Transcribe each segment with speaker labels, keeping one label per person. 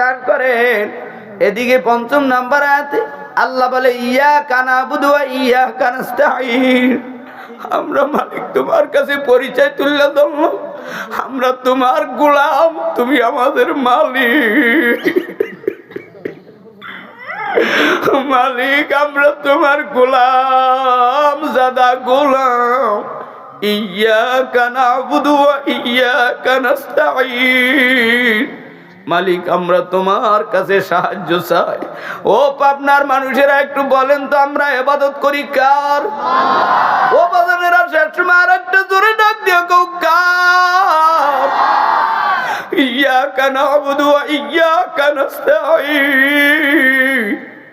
Speaker 1: দান করেন। এদিকে পঞ্চম নাম্বার আয়াতে, আল্লাহ বলে ইয়া কানা বুধুয়া ইয়া কানাস্তাইন আমরা মালিক, তোমার কাছে পরিচয় তুললে আমরা তোমার গোলাম, তুমি আমাদের মালিক। মালিক, আমরা তোমার গোলাম, জাদা গোলাম। ইয়া কানা বুধুয়া ইয়া কানাস্তাইন মালিক, আমরা তোমার কাছে সাহায্য চাই। ও পাবনার মানুষেরা, একটু বলেন তো আমরা এবাদত করি কার? ও বাজানেরা শেষ সময় আর একটা জোরে ডাক দিয়ে কেউ কার? ইয়া কানা বুধু ইয়া কানাস্তাইন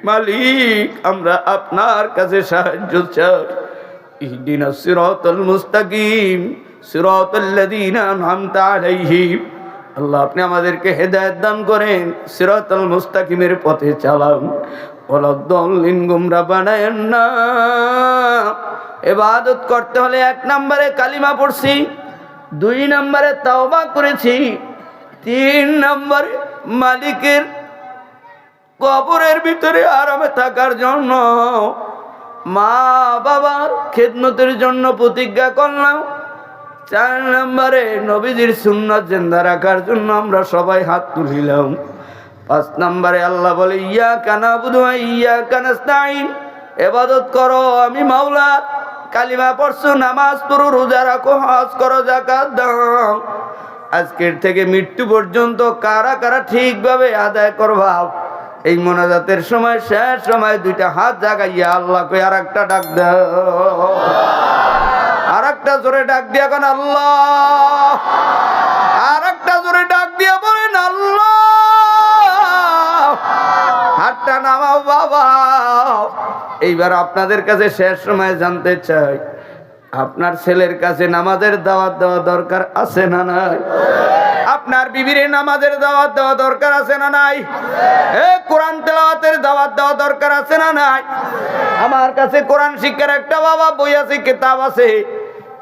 Speaker 1: মালিক, আমরা আপনার কাছে সাহায্য চাই। ইহদিনা সিরাতাল মুস্তাকিম, সিরাতাল লাযীনা আন'আমতা আলাইহিম। আল্লাহ, আপনি আমাদেরকে হেদায়েত দান করেন, সিরাতাল মুস্তাকিমের পথে চালান। গুমরা না। ইবাদত করতে হলে এক নম্বরে কালিমা দুই নম্বরে তাওবা করেছি, তিন নম্বরে মালিকের কবরের ভিতরে আরামে থাকার জন্য মা বাবার খেদমতের জন্য প্রতিজ্ঞা করলাম। চার নম্বরে নবীজির সুন্নত জেন্দা রাখার জন্য আমরা সবাই হাত তুলিলাম। পাঁচ নম্বরে আল্লাহ বলে ইয়া কানা বুধু ইয়া কানাস্তাইন এবাদত করো, আমি মাওলা। কালিমা পড়ছো, নামাজ পড়ো, রোজা রাখো, হজ করো জাকাত দাও। আজকের থেকে মৃত্যু পর্যন্ত কারা কারা ঠিকভাবে আদায় করবা, এই মোনাজাতের সময় শেষ সময় দুইটা হাত জাগাইয়া আল্লাহকে আর একটা ডাক দাও। একটা জোরে ডাক দিয়া কেন, আল্লাহ। আর একটা জোরে ডাক দিয়া বলেন, আল্লাহ। হাতটা নামাও, বাবা। এইবার আপনাদের কাছে শেষ সময় জানতে চাই, আপনার ছেলের কাছে নামাজের দাওয়াত দেওয়া দরকার আছে না নাই? আপনার বিবির নামাজের দাওয়াত দেওয়া দরকার আছে না নাই? এ, কোরআন তেলাওয়াতের দাওয়াত দেওয়া দরকার আছে না নাই? আমার কাছে কোরআন শিক্ষার একটা বাবা বই আছে, কিতাব আছে।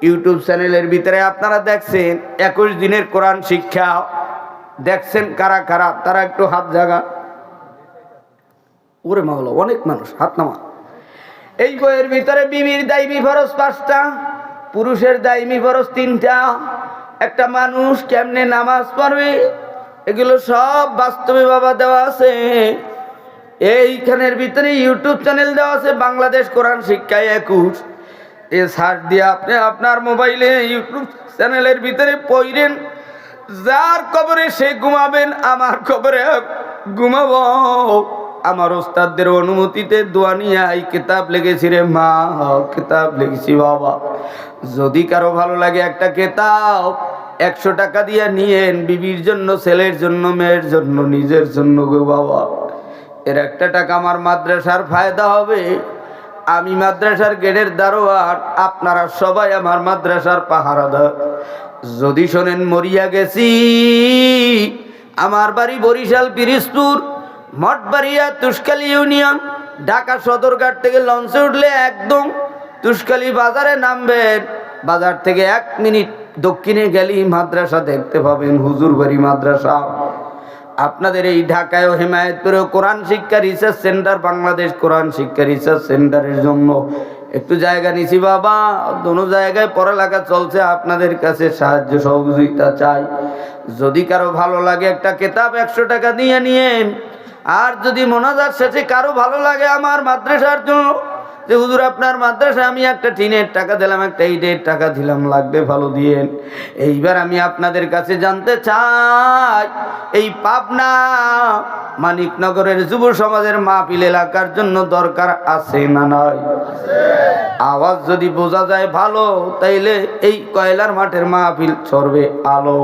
Speaker 1: ইউটিউব চ্যানেলের ভিতরে আপনারা দেখছেন, একুশ দিনের কোরআন শিক্ষা। দেখছেন কারা কারা? তারা একটু হাত জাগা। ওরে মাহলো অনেক মানুষ, হাত নামা। এই বইয়ের ভিতরে বিবির দায়মি ফরজ পাঁচটা, পুরুষের দায়মি ফরজ তিনটা। একটা মানুষ কেমনে নামাজ পড়বে, এগুলো সব বাস্তবে বাবা দেওয়া আছে। এইখানের ভিতরে ইউটিউব চ্যানেল দেওয়া আছে, বাংলাদেশ কোরআন শিক্ষায় একুশ। এ সার্চ দিয়ে আপনি আপনার মোবাইলে, ইউটিউব চ্যানেলের ভিতরে পড়েন যার কবরে সে ঘুমাবেন, আমার কবরে ঘুমাবো। আমার ওস্তাদদের অনুমতিতে দোয়া নিয়ে এই কিতাব লেগেছি রে মা, কিতাব লেগেছি বাবা। যদি কারও ভালো লাগে একটা কেতাব, একশো টাকা দিয়ে নিয়েন, বিবির জন্য, ছেলের জন্য, মেয়ের জন্য, নিজের জন্য গো বাবা। এর একটা টাকা আমার মাদ্রাসার ফায়দা হবে। আমি মাদ্রাসার গেটের দারোয়ান, আপনারা সবাই আমার মাদ্রাসার পাহারাদার। যদি শোনেন মরিয়া গেছি, আমার বাড়ি বরিশাল পিরিজপুর মঠবাড়িয়া তুষকালী ইউনিয়ন, ঢাকা সদরঘাট থেকে লঞ্চে উঠলে একদম তুষকালী বাজারে নামবেন। বাজার থেকে এক মিনিট দক্ষিণে গেলেই মাদ্রাসা দেখতে পাবেন, হুজুরবাড়ি মাদ্রাসা। আপনাদের এই ঢাকায় ও হেমায়তপুরেও কোরআন শিক্ষা রিসার্চ সেন্টার বাংলাদেশ কোরআন শিক্ষা রিসার্চ সেন্টারের জন্য একটু জায়গা নিছি বাবা। দোনো জায়গায় পড়ালেখা চলছে, আপনাদের কাছে সাহায্য সহযোগিতা চাই। যদি কারও ভালো লাগে একটা কেতাব একশো টাকা দিয়ে নিয়েন। আর যদি মোনাজার শেষে কারও ভালো লাগে আমার মাদ্রাসার জন্য যে, হুজুর, আপনার মাদ্রাসায় আমি একটা টিনের টাকা দিলাম, একটা ইটের টাকা দিলাম, লাগবে ভালো দিয়েন এইবার আমি আপনাদের কাছে জানতে চাই, এই পাবনা মানিকনগরের যুব সমাজের মাহফিল এলাকার জন্য দরকার আছে না নয় আওয়াজ যদি বোঝা যায় ভালো, তাইলে এই কয়লার মাঠের মাহফিল চড়বে আলো।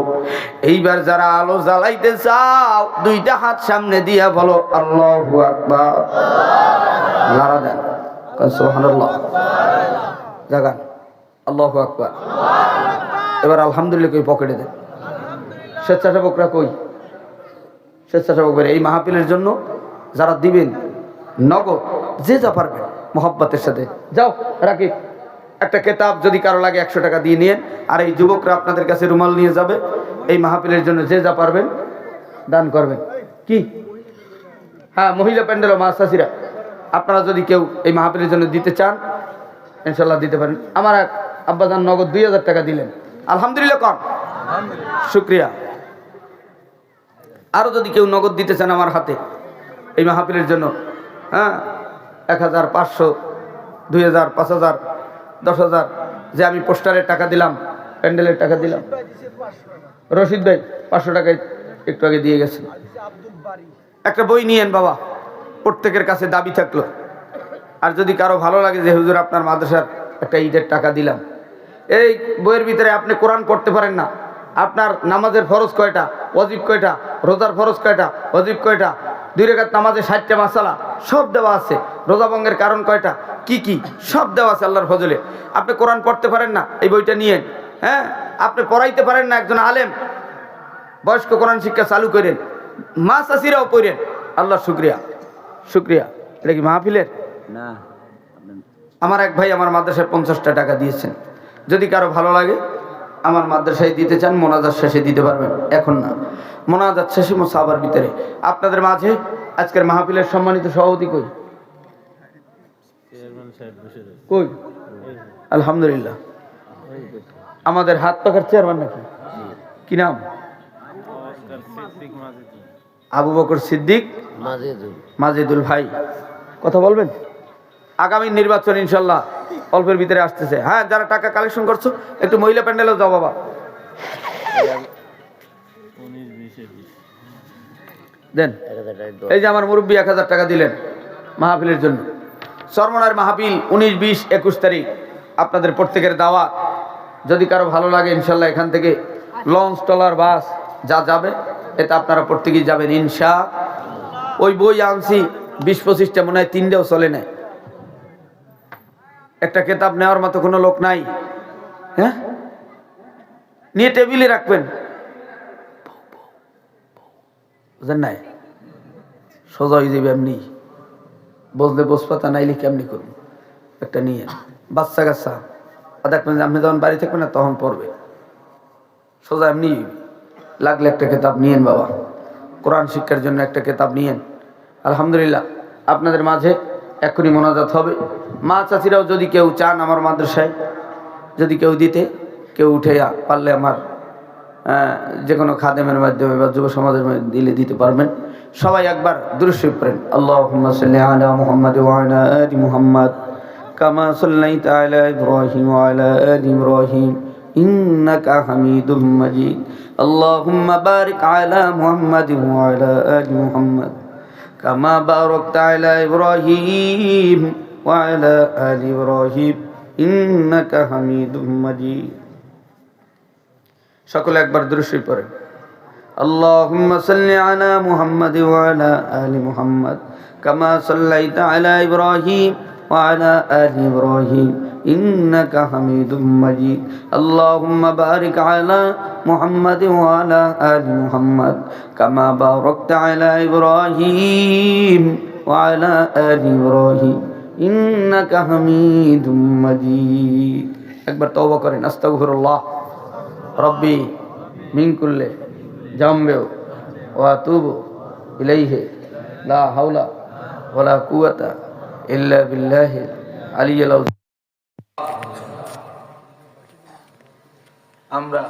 Speaker 1: এইবার যারা আলো জ্বালাইতে চাও, দুইটা হাত সামনে দিয়া বলো, আল্লাহ আকবার। সুবহানাল্লাহ জাগান আল্লাহু আকবার এবার আলহামদুলিল্লাহ কই পকেটে দেন স্বেচ্ছাসেবকরা কই স্বেচ্ছাসেবকরা এই মাহফিলের জন্য যারা দিবেন নগদ যে যা পারবেন মোহাব্বতের সাথে। যাও রাখি একটা কেতাব যদি কারও লাগে একশো টাকা দিয়ে নিয়ে আর এই যুবকরা আপনাদের কাছে রুমাল নিয়ে যাবে এই মাহফিলের জন্য যে যা পারবেন দান করবেন। কি? হ্যাঁ মহিলা প্যান্ডেল ও মাসাসিরা আপনারা যদি কেউ এই মাহফিলের জন্য দিতে চান ইনশাল্লাহ দিতে পারেন। আমার এক আব্বাজান নগদ দুই হাজার টাকা দিলেন। আলহামদুলিল্লাহ কন। শুক্রিয়া। আরও যদি কেউ নগদ দিতে চান আমার হাতে, এই মাহফিলের জন্য হ্যাঁ এক হাজার পাঁচশো, দুই হাজার, পাঁচ হাজার, দশ হাজার, যে আমি পোস্টারের টাকা দিলাম, প্যান্ডেলের টাকা দিলাম। রশিদ ভাই, পাঁচশো টাকায় একটু আগে দিয়ে গেছেন। একটা বই নিয়েন বাবা। প্রত্যেকের কাছে দাবি থাকল। আর যদি কারও ভালো লাগে যে, হুজুর, আপনার মাদ্রাসার একটা ঈদের টাকা দিলাম। এই বইয়ের ভিতরে আপনি কোরআন পড়তে পারেন না। আপনার নামাজের ফরজ কয়টা? অজিব কয়টা? রোজার ফরজ কয়টা? অজিব কয়টা? দুই রেখাত নামাজে ষাটটা মাসালা, সব দেওয়া আছে। রোজা ভঙ্গের কারণ কয়টা? কি কি? সব দেওয়া আছে আল্লাহর ফজলে। আপনি কোরআন পড়তে পারেন না, এই বইটা নিয়েন হ্যাঁ? আপনি পড়াইতে পারেন না একজন আলেম। বয়স্ক কোরআন শিক্ষা চালু করেন। মা চাষিরাও পড়েন। আল্লাহ শুক্রিয়া। শুক্রিয়া। এটা কি মাহফিলের?
Speaker 2: না
Speaker 1: আমার এক ভাই আমার মাদ্রাসায় পঞ্চাশটা টাকা দিয়েছেন। যদি কারও ভালো লাগে আমার মাদ্রাসায় দিতে চান মোনাজার শেষে দিতে পারবেন। এখন না। মোনাজার শেষে মোসাবার ভিতরে। আপনাদের মাঝে আজকের মাহফিলের সম্মানিত সভাপতি কই? কই? আলহামদুলিল্লাহ। আমাদের হাত পাখার চেয়ারম্যান নাকি? কি নাম? আবু বকর সিদ্দিক মাজেদুল। ভাই। কথা বলবেন? আগামী নির্বাচন ইনশাল্লাহ অল্পের ভিতরে আসতেছে। হ্যাঁ যারা টাকা কালেকশন করছ একটু মহিলা প্যান্ডেলেও যাও বাবা। দেন। এই যে আমার মুরব্বী এক হাজার টাকা দিলেন মাহফিলের জন্য। সরমনার মাহফিল উনিশ বিশ একুশ তারিখ। আপনাদের প্রত্যেকের দাওয়া যদি কারও ভালো লাগে ইনশাল্লাহ এখান থেকে লঞ্চ টলার বাস যা যাবে এতে আপনারা প্রত্যেকেই যাবেন, ইনশা। ওই বই আনছি, বিশ পঁচিশটা, মনে হয় তিনটেও চলে নাই। একটা কেতাব নেওয়ার মতো কোনো লোক নাই। হ্যাঁ? নিয়ে টেবিলে রাখবেন। বুঝলেন নাই? সোজা হয়ে যাবে এমনি। বসলে বসপাতা নাইলে কেমনি করুন একটা নিয়ে বাচ্চা কাচ্চা। আর দেখবেন আপনি যখন বাড়ি থাকবেন না, তখন পড়বে। সোজা এমনি লাগলে একটা কেতাব নিয়েন বাবা। কোরআন শিক্ষার জন্য একটা কেতাব নিয়েন। আলহামদুলিল্লাহ, আপনাদের মাঝে এক্ষুনি মোনাজাত হবে। মা চাচিরাও যদি কেউ চান আমার মাদ্রাসায়, যদি কেউ দিতে, কেউ উঠে পারলে আমার যে কোনো খাদেমের মাধ্যমে বা যুব সমাজের মাধ্যমে দিলে দিতে পারবেন। সবাই একবার দৃশ্য করেন আল্লাহ আলা মুহাম্মদ কামা সাল্লাইত আলা ইব্রাহিম আলি ইব্রাহিম। إنك حميد مجيد اللهم بارك على محمد وعلى آل محمد كما باركت على إبراهيم وعلى آل إبراهيم إنك حميد مجيد সকলে একবার দৃষ্টি পড়েন اللهم صل على محمد وعلى آل محمد كما صليت على إبراهيم وعلى آل إبراهيم إنك حميد مجيد. اللهم بارك على محمد وعلى آل محمد كما باركت على إبراهيم وعلى آل إبراهيم. إنك حميد مجيد. أكبر توبة كرين أستغفر الله ربي من كل جنب وأتوب إليه. لا حول ولا قوة إلا بالله. العلي العظيم আমরা